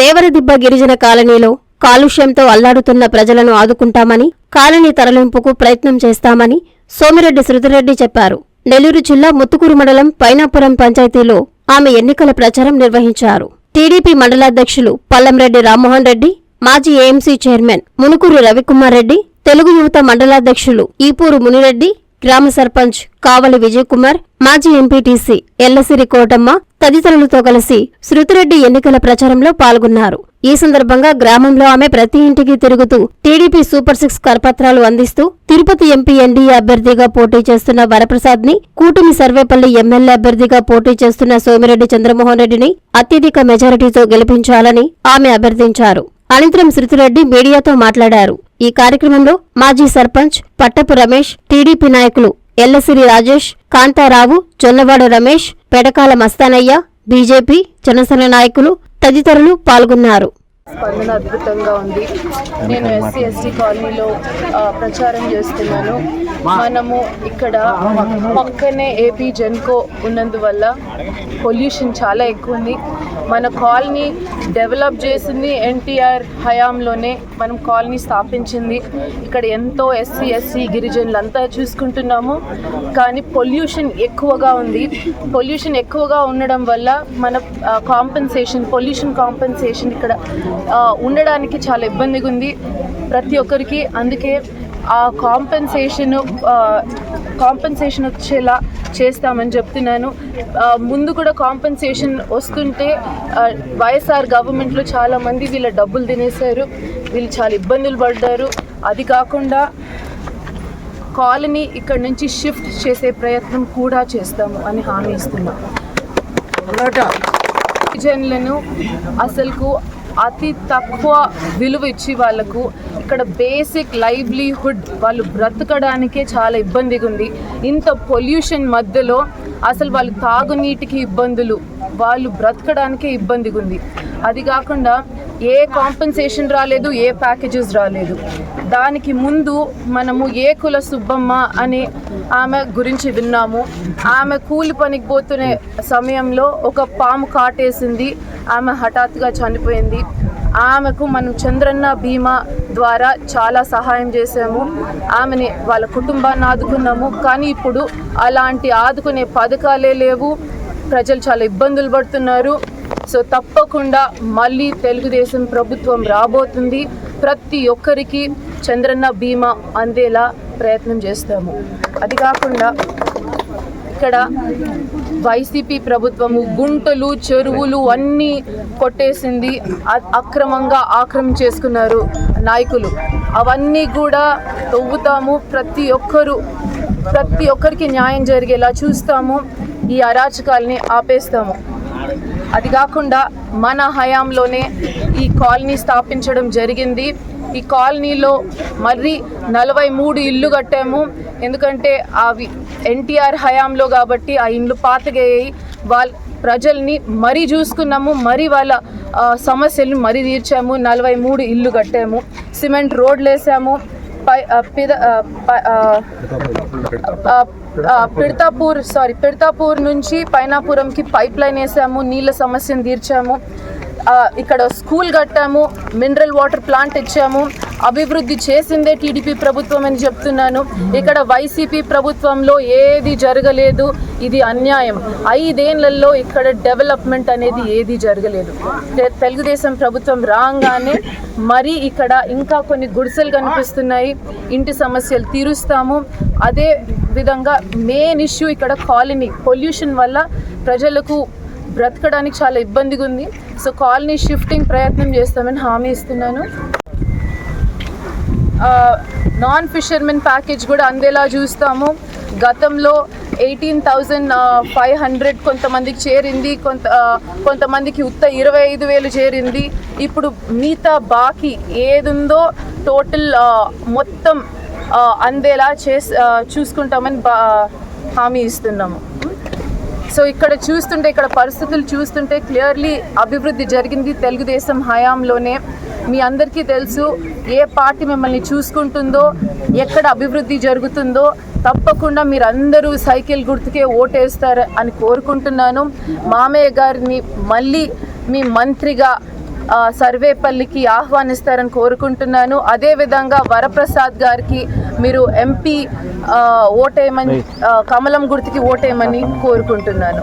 దేవరదిబ్బ గిరిజన కాలనీలో కాలుష్యంతో అల్లాడుతున్న ప్రజలను ఆదుకుంటామని కాలనీ తరలింపుకు ప్రయత్నం చేస్తామని సోమిరెడ్డి శృతిరెడ్డి చెప్పారు. నెల్లూరు జిల్లా ముత్తుకూరు మండలం పైనాపురం పంచాయతీలో ఆమె ఎన్నికల ప్రచారం నిర్వహించారు. టీడీపీ మండలాధ్యక్షులు పల్లంరెడ్డి రామ్మోహన్ రెడ్డి మాజీ ఏఎంసీ చైర్మన్ మునుకూరు రవికుమార్ రెడ్డి తెలుగు యువత మండలాధ్యక్షులు ఈపూరు మునిరెడ్డి గ్రామ సర్పంచ్ కావలి విజయ్ కుమార్ మాజీ ఎంపీటీసీ ఎల్లసిరి కోటమ్మ తదితరులతో కలిసి శృతిరెడ్డి ఎన్నికల ప్రచారంలో పాల్గొన్నారు. ఈ సందర్భంగా గ్రామంలో ఆమె ప్రతి ఇంటికి తిరుగుతూ టీడీపీ సూపర్ సిక్స్ కరపత్రాలు అందిస్తూ తిరుపతి ఎంపీ ఎన్డీఏ అభ్యర్థిగా పోటీ చేస్తున్న వరప్రసాద్ని కూటమి సర్వేపల్లి ఎమ్మెల్యే అభ్యర్థిగా పోటీ చేస్తున్న సోమిరెడ్డి చంద్రమోహన్ రెడ్డిని అత్యధిక మెజారిటీతో గెలిపించాలని ఆమె అభ్యర్థించారు. అనంతరం శృతిరెడ్డి మీడియాతో మాట్లాడారు. ఈ కార్యక్రమంలో మాజీ సర్పంచ్ పట్టపు రమేష్ టీడీపీ నాయకులు ఎల్లసిరి రాజేష్ కాంతారావు జొన్నవాడ రమేష్ పెడకాల మస్తానయ్య బీజేపీ జనసేన నాయకులు తదితరులు పాల్గొన్నారు. స్పందన అద్భుతంగా ఉంది. నేను ఎస్సీ ఎస్టీ కాలనీలో ప్రచారం చేస్తున్నాను. మనము ఇక్కడ పక్కనే ఏపీ జెన్కో ఉన్నందువల్ల పొల్యూషన్ చాలా ఎక్కువ ఉంది మన కాలనీ డెవలప్ చేసింది ఎన్టీఆర్ హయాంలోనే మనం కాలనీ స్థాపించింది. ఇక్కడ ఎంతో ఎస్సీ ఎస్సీ గిరిజనులు అంతా చూసుకుంటున్నాము. కానీ పొల్యూషన్ ఎక్కువగా ఉంది. పొల్యూషన్ ఎక్కువగా ఉండడం వల్ల మన కాంపెన్సేషన్ పొల్యూషన్ కాంపెన్సేషన్ ఇక్కడ ఉండడానికి చాలా ఇబ్బందిగా ఉంది ప్రతి ఒక్కరికి. అందుకే ఆ కాంపెన్సేషన్ కాంపెన్సేషన్ వచ్చేలా చేస్తామని చెప్తున్నాను. ముందు కూడా కాంపెన్సేషన్ వస్తుంటే వైఎస్ఆర్ గవర్నమెంట్లో చాలామంది వీళ్ళ డబ్బులు తినేశారు. వీళ్ళు చాలా ఇబ్బందులు పడ్డారు. అది కాకుండా కాలనీ ఇక్కడ నుంచి షిఫ్ట్ చేసే ప్రయత్నం కూడా చేస్తాము అని హామీ ఇస్తున్నాం. గిరిజనులను అసలుకు అతి తక్కువ విలువ ఇచ్చి వాళ్ళకు ఇక్కడ బేసిక్ లైవ్లీహుడ్ వాళ్ళు బ్రతకడానికే చాలా ఇబ్బందిగా ఉంది. ఇంత పొల్యూషన్ మధ్యలో అసలు వాళ్ళు తాగునీటికి ఇబ్బందులు వాళ్ళు బ్రతకడానికే ఇబ్బందిగా ఉంది. అది కాకుండా ఏ కాంపెన్సేషన్ రాలేదు ఏ ప్యాకేజెస్ రాలేదు. దానికి ముందు మనము ఏ కుల సుబ్బమ్మ అని ఆమె గురించి విన్నాము. ఆమె కూలి పనికి పోతున్న సమయంలో ఒక పాము కాటేసింది. ఆమె హఠాత్తుగా చనిపోయింది. ఆమెకు మనం చంద్రన్న బీమా ద్వారా చాలా సహాయం చేసాము ఆమెని వాళ్ళ కుటుంబాన్ని ఆదుకున్నాము. కానీ ఇప్పుడు అలాంటి ఆదుకునే పథకాలే లేవు. ప్రజలు చాలా ఇబ్బందులు పడుతున్నారు. సో తప్పకుండా మళ్ళీ తెలుగుదేశం ప్రభుత్వం రాబోతుంది. ప్రతి ఒక్కరికి చంద్రన్న బీమా అందేలా ప్రయత్నం చేస్తాము. అది కాకుండా ఇక్కడ వైసీపీ ప్రభుత్వము గుంటలు చెరువులు అన్నీ కొట్టేసింది. అక్రమంగా అక్రమంగా చేసుకున్నారు నాయకులు. అవన్నీ కూడా తవ్వుతాము. ప్రతి ఒక్కరు ప్రతి ఒక్కరికి న్యాయం జరిగేలా చూస్తాము. ఈ అరాచకాల్ని ఆపేస్తాము. అది కాకుండా మన హయాంలోనే ఈ కాలనీ స్థాపించడం జరిగింది. ఈ కాలనీలో మరి నలభై మూడు ఇల్లు కట్టాము. ఎందుకంటే అవి ఎన్టీఆర్ హయాంలో కాబట్టి ఆ ఇండ్లు పాతగయ్యాయి. వాళ్ళ ప్రజల్ని మరీ చూసుకున్నాము మరి వాళ్ళ సమస్యలను మరీ తీర్చాము. నలభై మూడు ఇల్లు కట్టాము. సిమెంట్ రోడ్లు వేసాము పై పిద పిడతాపూర్ సారీ పిడతాపూర్ నుంచి పైనాపురంకి పైప్ లైన్ వేసాము నీళ్ళ సమస్యను తీర్చాము. ఇక్కడ స్కూల్ కట్టాము మినరల్ వాటర్ ప్లాంట్ ఇచ్చాము. అభివృద్ధి చేసిందే టీడీపీ ప్రభుత్వం అని చెప్తున్నాను. ఇక్కడ వైసీపీ ప్రభుత్వంలో ఏది జరగలేదు. ఇది అన్యాయం. ఐదేళ్ళలో ఇక్కడ డెవలప్మెంట్ అనేది ఏది జరగలేదు. తెలుగుదేశం ప్రభుత్వం రాగానే మరి ఇక్కడ ఇంకా కొన్ని గుడిసెలు కనిపిస్తున్నాయి. ఇంటి సమస్యలు తీరుస్తాము. అదే విధంగా మెయిన్ ఇష్యూ ఇక్కడ కాలనీ పొల్యూషన్ వల్ల ప్రజలకు బ్రతకడానికి చాలా ఇబ్బందిగా ఉంది. సో కాలనీ షిఫ్టింగ్ ప్రయత్నం చేస్తామని హామీ ఇస్తున్నాను. నాన్ ఫిషర్మెన్ ప్యాకేజ్ కూడా అందేలా చూస్తాము. గతంలో ఎయిటీన్ థౌజండ్ ఫైవ్ హండ్రెడ్ కొంతమందికి చేరింది కొంత కొంతమందికి ఉత్త ఇరవై ఐదు వేలు చేరింది. ఇప్పుడు మిగతా బాకీ ఏదుందో టోటల్ మొత్తం అందేలా చేసి చూసుకుంటామని బా హామీ ఇస్తున్నాము. సో ఇక్కడ చూస్తుంటే ఇక్కడ పరిస్థితులు చూస్తుంటే క్లియర్లీ అభివృద్ధి జరిగింది తెలుగుదేశం హయాంలోనే. మీ అందరికీ తెలుసు ఏ పార్టీ మిమ్మల్ని చూసుకుంటుందో ఎక్కడ అభివృద్ధి జరుగుతుందో తప్పకుండా మీరందరూ సైకిల్ గుర్తుకే ఓటేస్తారు అని కోరుకుంటున్నాను. మామయ్య గారిని మళ్ళీ మీ మంత్రిగా సర్వేపల్లికి ఆహ్వానిస్తారని కోరుకుంటున్నాను. అదేవిధంగా వరప్రసాద్ గారికి మీరు ఎంపీ ఓటేయమని కమలం గుర్తుకి ఓటేయమని కోరుకుంటున్నాను.